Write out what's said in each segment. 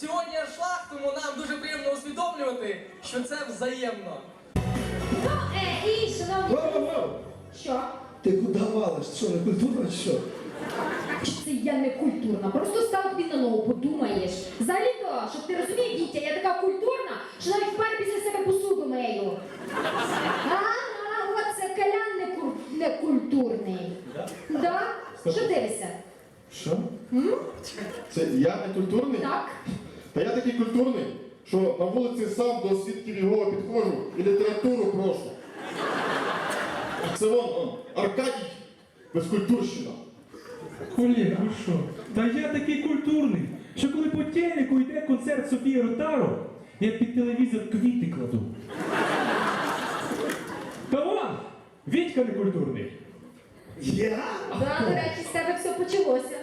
Сьогодні шлах, тому нам дуже приємно усвідомлювати, що це взаємно. Ну, е, і, шановні... Воу-воу-воу! Що? Ти куди валиш? Що, не культурно чи що? Це я не культурна, просто став тобі на ногу, подумаєш. Взагалі то, щоб ти розумів, Вітя, я така культурна, що навіть пар після себе посуду мию. Ага, от це калян не, кур... не культурний. Да? Що дивишся? Що? Це я не культурний? Так. Та я такий культурний, що на вулиці сам до свідків його підходжу і літературу прошу. Це вон, он, Аркадій, безкультурщина. Олег, ви що? Та я такий культурний, що коли по телеку йде концерт Софії Ротару, я під телевізор квіти кладу. Та вон, Вітька не культурний. Я? Да, до речі, з тебе все почалося.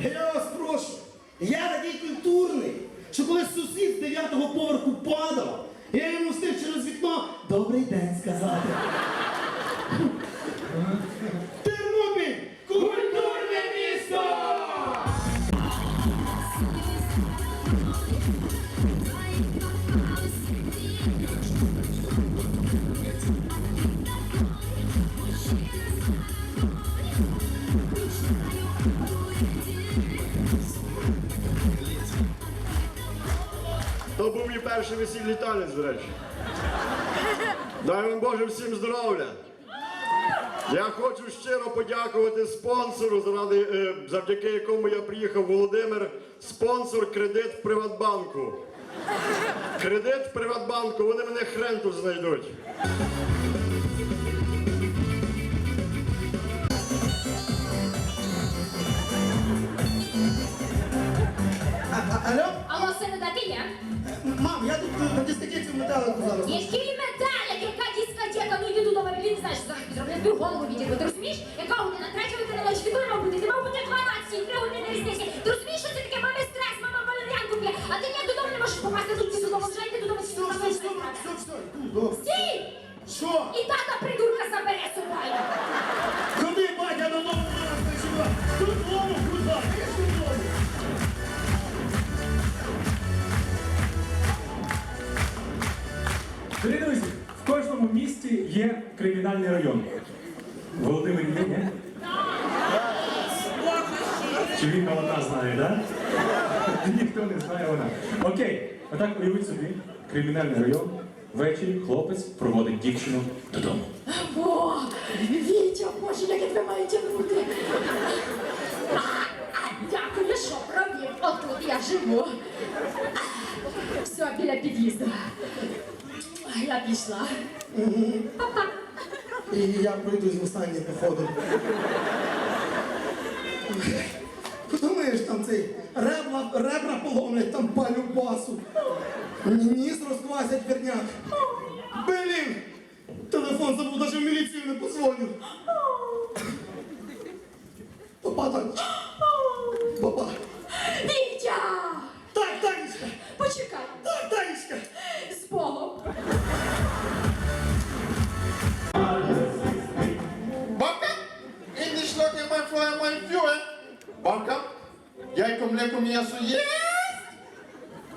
Я вас прошу, я такий культурний, що коли сусід з дев'ятого поверху падав, я йому встиг через вікно добрий день сказати. Тернопіль! Культурне місто! То був перший весільний танець, до речі. Дай вам Боже всім здоров'я. Я хочу щиро подякувати спонсору, заради, е, завдяки якому я приїхав Володимир, спонсор кредит в Приватбанку. Кредит в Приватбанку, вони мене хрен тут знайдуть. Алло? Алло, сину, да ти? Мам, я тут на дискотеці металику зараз. Який металік, яка дискотека, ну йди додому, блін, знаєш, зараз зроблю тобі голову відірву, ти розумієш? Яка година? Третя година ночі, ти коли мав бути? Ти мав бути 12, 3 години різниці. Ти розумієш, що це таке? Мами стрес, мама валер'янку п'є, а ти ніяк додому не можеш попасти, тут всі додому, вже йди додому, додому, Все, все, все, все, добре. Стій! Що? І тата придурка забере собою. Дорогі друзі, в кожному місті є кримінальний район. Володимир є, ні? Чи він вона знає, так? Ніхто не знає вона. Окей, отак уявіть собі, кримінальний район. Ввечері хлопець проводить дівчину додому. О, Вітя, боже, як я тебе маю тягнути. А, а, Дякую, що провів. Отут я живу. Все, біля під'їзду. Я пішла. І я пройдусь в останнє походу. Подумаєш, там цей ребра, ребра поломлять, там палю басу. Ніс розквасять верняк. Блін! Телефон забув, навіть в міліцію не позвонив. Папа. Бабка? Яйко, млеко, м'ясо є?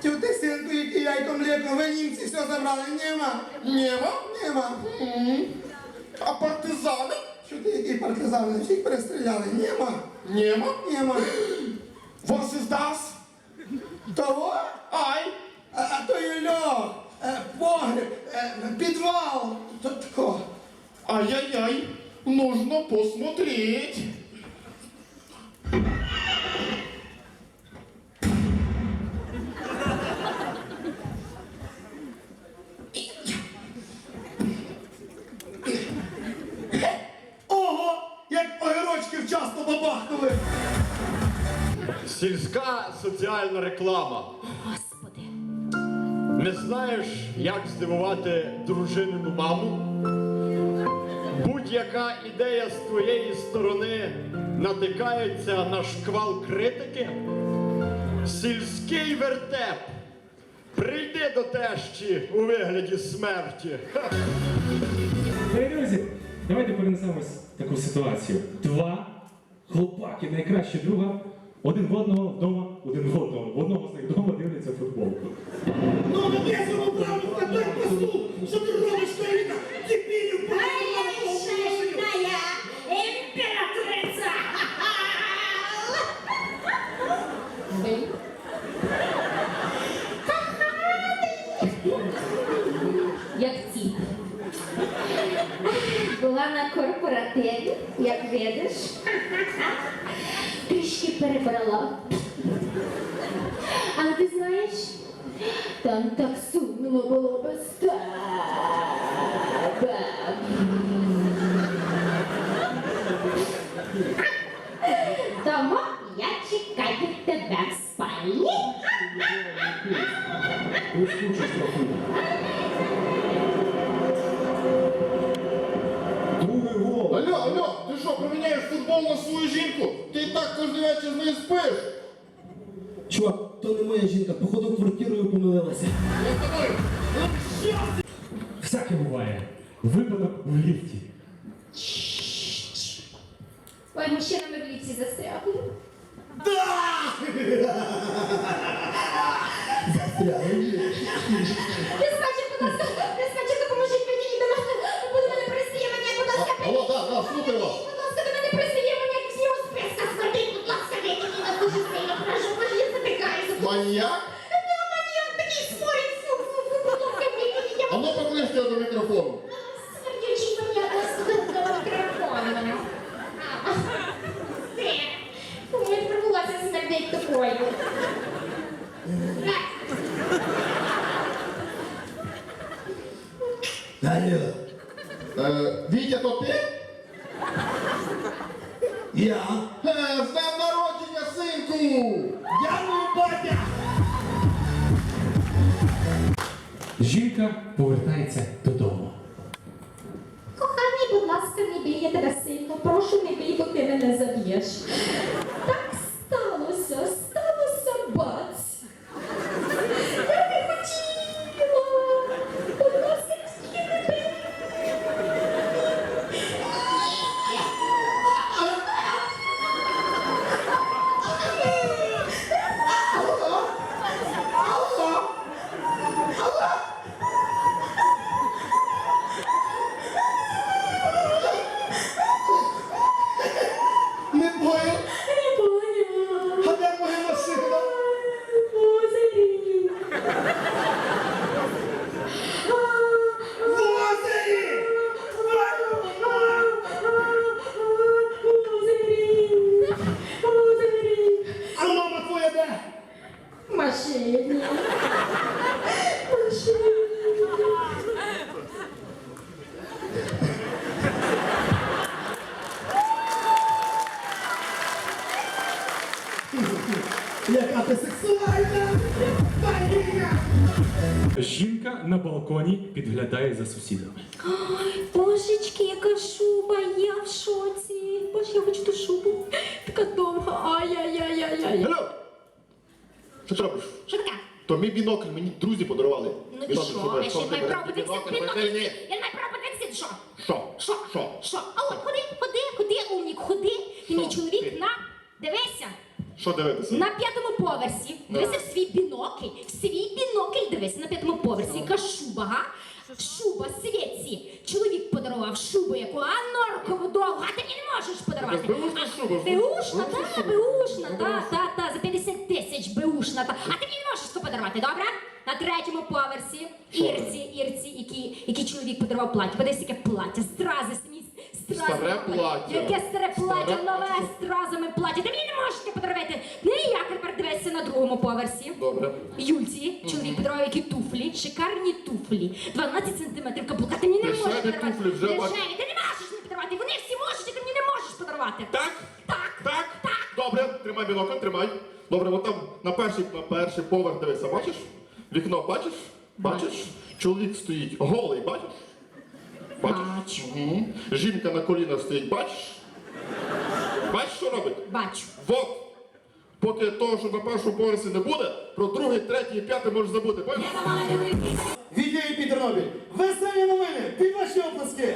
Тю ти синку, який яйко млеко, ви німці все забрали, нема. Нема. Нема. А партизани? Що ти який партизан, всіх перестріляли? Нема. Нема. Нема. Was ist das? Того? Ай! А, то є льох, погреб, підвал. Тако. Ай-яй-яй, нужно посмотреть. Соціальна реклама. Господи. Не знаєш, як здивувати дружинину маму? Будь-яка ідея з твоєї сторони натикається на шквал критики. Сільський вертеп. Прийди до тещі у вигляді смерті. Дорогі друзі, давайте перенесемось в таку ситуацію. Два хлопаки, найкращі друга, один в одного вдома один в одного. В одного з них вдома дивляться футбол. Ну, не в'язано правду, а так послух, що ти робиш, Каріна? Дебілів, Шальная императрица! Як ті. Була на корпоративі, як видиш. Трішки перебрала. Але ти знаєш, там так сумно було без тебе. Тому я чекаю тебе в спальні. Алло, алло, ти що, поміняєш футбол на свою жінку? Ти і так кожен вечір з нею спиш. Не моя жінка, походу квартирою помилилася. Всяке буває. Випадок в ліфті. Ой, мужчина ми в ліфті застрягли. Диспетчер, будь ласка, диспетчер, допоможіть мені до нас. Буде мене переслідування, будь ласка, Алло, да, да, слухаю вас. Маньяк? Ну, мені такий спорить, фу, фу, фу, будь ласка, витягніть. Я А ну покличте його до мікрофону. Смердючий маньяк нас тут до мікрофону. Ти, кому відбувалася смердить такою? Алло, Е, Вітя, то ти? я? Е, з днем народження, синку! Дякую, Жінка повертається додому. Коханий, будь ласка, не бій, я тебе сильно прошу, не бій, бо ти мене заб'єш. Так Машині. Яка ти сексуальна! Марія! Жінка на балконі підглядає за сусідами. Ой, божечки, яка шуба, я в шоці. Боже, я хочу ту шубу. Така довга. Ай-яй-яй-яй-яй. Що ти робиш? Що таке? То мій бінокль мені друзі подарували. Ну і що? Я ще не маю право бінокль. ні. Я не маю право подивитися, що? Що? Що? Що? Що? А от ходи, ходи, ходи, умнік, ходи. Ти мій чоловік на... Дивися. Що дивитися? На п'ятому поверсі. Дивися в свій бінокль. В свій бінокль дивися на п'ятому поверсі. Яка шуба, га? Шуба, світці. Чоловік подарував шубу, яку а норкову довгу, а ти мені не можеш подарувати. Якась беушна А, шуба, Беушна, беушна та, шуба. беушна, Ну, та, беушна. та, та, за 50 тисяч беушна, та. А ти мені не можеш таку подарувати, добре? На третьому поверсі Ірці, Ірці, який, який чоловік подарував плаття. Подивись, яке плаття, стрази самі, стрази. Старе плаття. Яке старе плаття, Старе нове плаття. стразами плаття. Ти мені не можеш таке подарувати. Ну і як тепер дивися на другому поверсі. Добре. Юльці, чоловік подарував які туфлі, шикарні туфлі. 12 сантиметрів каблука. Ти мені не Дешеві можеш подарувати. туфлі вже бачу. Дешеві. Ти не можеш мені подарувати. Вони всі можуть, а ти мені не можеш подарувати. Так? Так. Так? Добре, тримай бінокль, тримай. Добре, от там на перший, на перший поверх дивися, бачиш? Вікно бачиш? Бачиш? Чоловік стоїть голий, бачиш? Бачиш? Бачу. Угу. Жінка на колінах стоїть, бачиш? Бачиш, що робить? Бачу. Вот. Поки того, що на першому поверсі не буде, про другий, третій і п'ятий можеш забути. Понял? Відео і Тернопіль. Веселі новини! Під ваші оплески!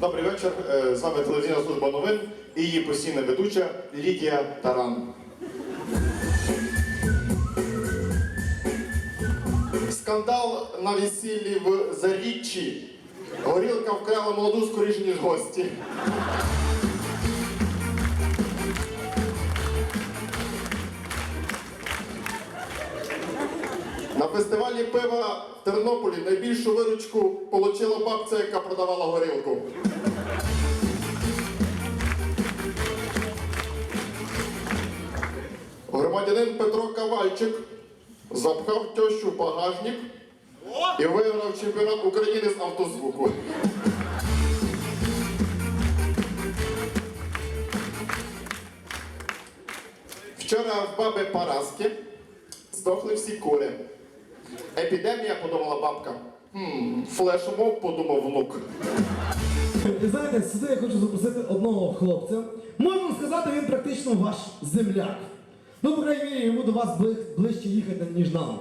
Добрий вечір. Е, З вами телевізійна служба новин і її постійна ведуча Лідія Таран. Скандал на весіллі в Заріччі. Горілка вкрала молоду скоріше, ніж гості. Фестивалі пива в Тернополі найбільшу виручку отримала бабця, яка продавала горілку. Громадянин Петро Кавальчик запхав тещу в багажник і виграв чемпіонат України з автозвуку. Вчора в баби Параски здохли всі кури. Епідемія, подумала бабка. Хм, флешмоб, подумав внук. І знаєте, сюди я хочу запросити одного хлопця. Можна сказати, він практично ваш земляк. Ну, по крайній мірі, йому до вас ближче їхати, ніж нам.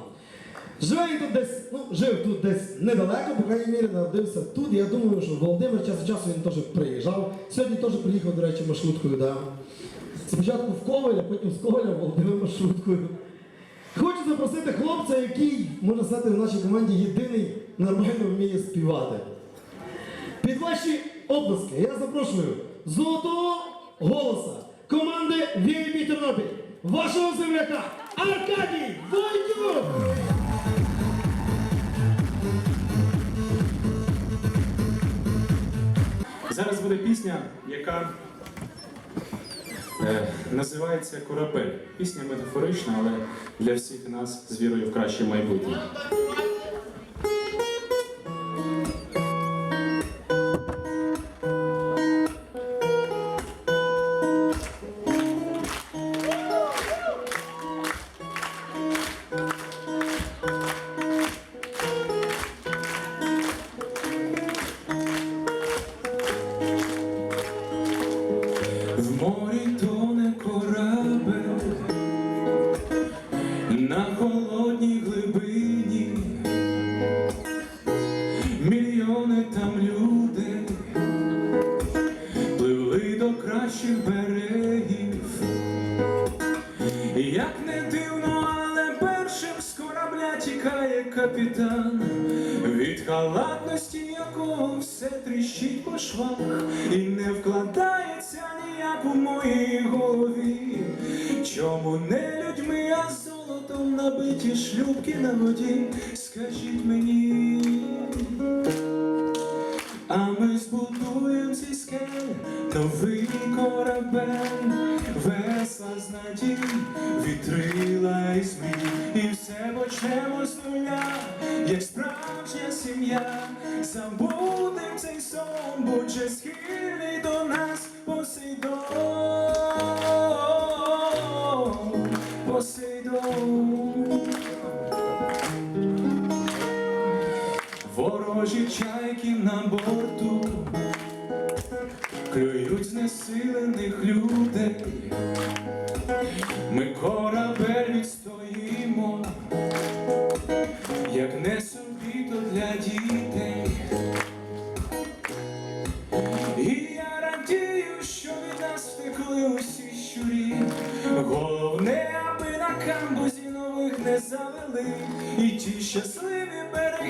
Живе він тут десь, ну, жив тут десь недалеко, по крайній мірі, народився тут. Я думаю, що Володимир час від часу він теж приїжджав. Сьогодні теж приїхав, до речі, маршруткою, да. Спочатку в Коваль, а потім з Коваля Володимир маршруткою. Хочу запросити хлопця, який, можна сказати, в нашій команді єдиний нормально вміє співати. Під ваші обласки я запрошую золотого голоса команди VIP Тернопіль, вашого земляка Аркадій Войтюк! Зараз буде пісня, яка називається Корабель. Пісня метафорична, але для всіх нас з вірою в краще майбутнє. В морі тоне Чому не людьми, а золотом набиті шлюбки на воді? Скажіть мені. А ми збудуємо зі скель новий корабель, весла з надій, вітрила і змій, і все почнемо з нуля, як справжня сім'я, забудем цей сон, будь схильний до нас Посейдон. Ворожі чайки на борту клюють знесилених людей.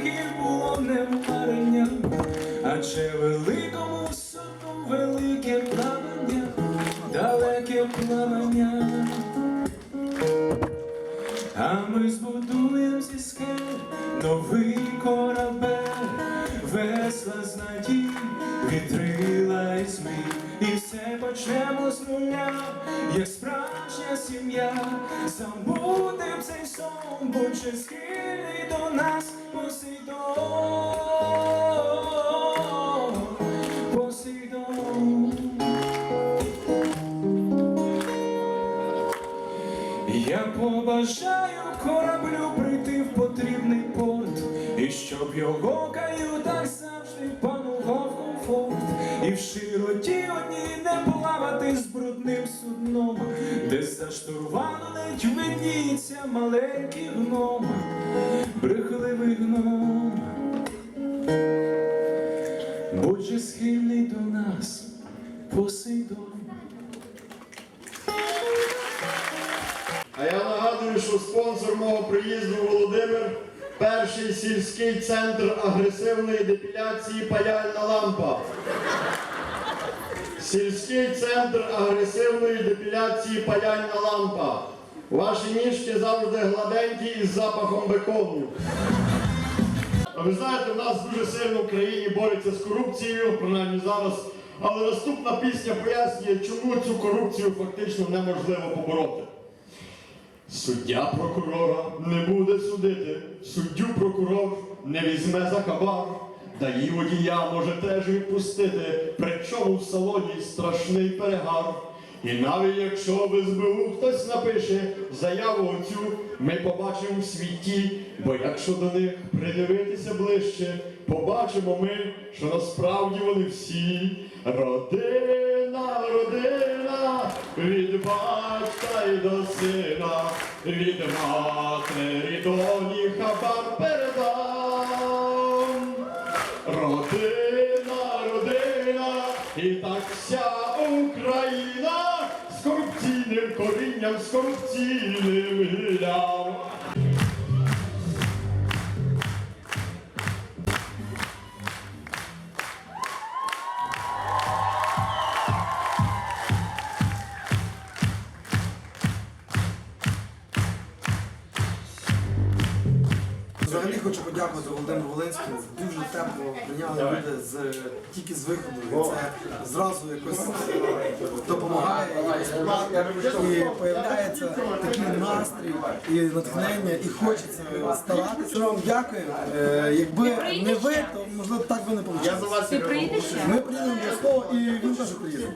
Берегів було не марення. Адже великому судну велике плавання, далеке плавання. А ми збудуємо зі скель новий корабель, весла з надій, вітрила і змій, і все почнемо з нуля, як справжня сім'я, будь схильний до нас, Посейдон, Посейдон. Я побажаю кораблю прийти в потрібний порт, і щоб його каюта завжди панував комфорт, і в широті одній не плавати з брудним судном, де за штурвану ледь видніється маленький гном, брехливий гном. Будь же схильний до нас Посейдон. А я нагадую, що спонсор мого приїзду Володимир, перший сільський центр агресивної депіляції паяльна лампа. Сільський центр агресивної депіляції паяльна лампа. Ваші ніжки завжди гладенькі із запахом бекону. Ви знаєте, в нас дуже сильно в країні бореться з корупцією, принаймні зараз. Але наступна пісня пояснює, чому цю корупцію фактично неможливо побороти. Суддя прокурора не буде судити, суддю прокурор не візьме за хабар, да і водія може теж відпустити, причому в салоні страшний перегар. І навіть якщо в СБУ хтось напише заяву оцю, ми побачимо в світі, бо якщо до них придивитися ближче, побачимо ми, що насправді вони всі родина, родина, від батька й до сина, від матері доні хабар передам. Родина, родина, і так вся корінням, з корупційним подякувати Володимиру Волинському. Дуже тепло прийняли люди з тільки з виходу. І це зразу якось допомагає і, і появляється такий настрій і натхнення, і хочеться старатися. Вам дякую. Е, Якби не ви, то можливо так би не вийшло. Ти приїдеш? Ми приїдемо обов'язково і він теж приїде.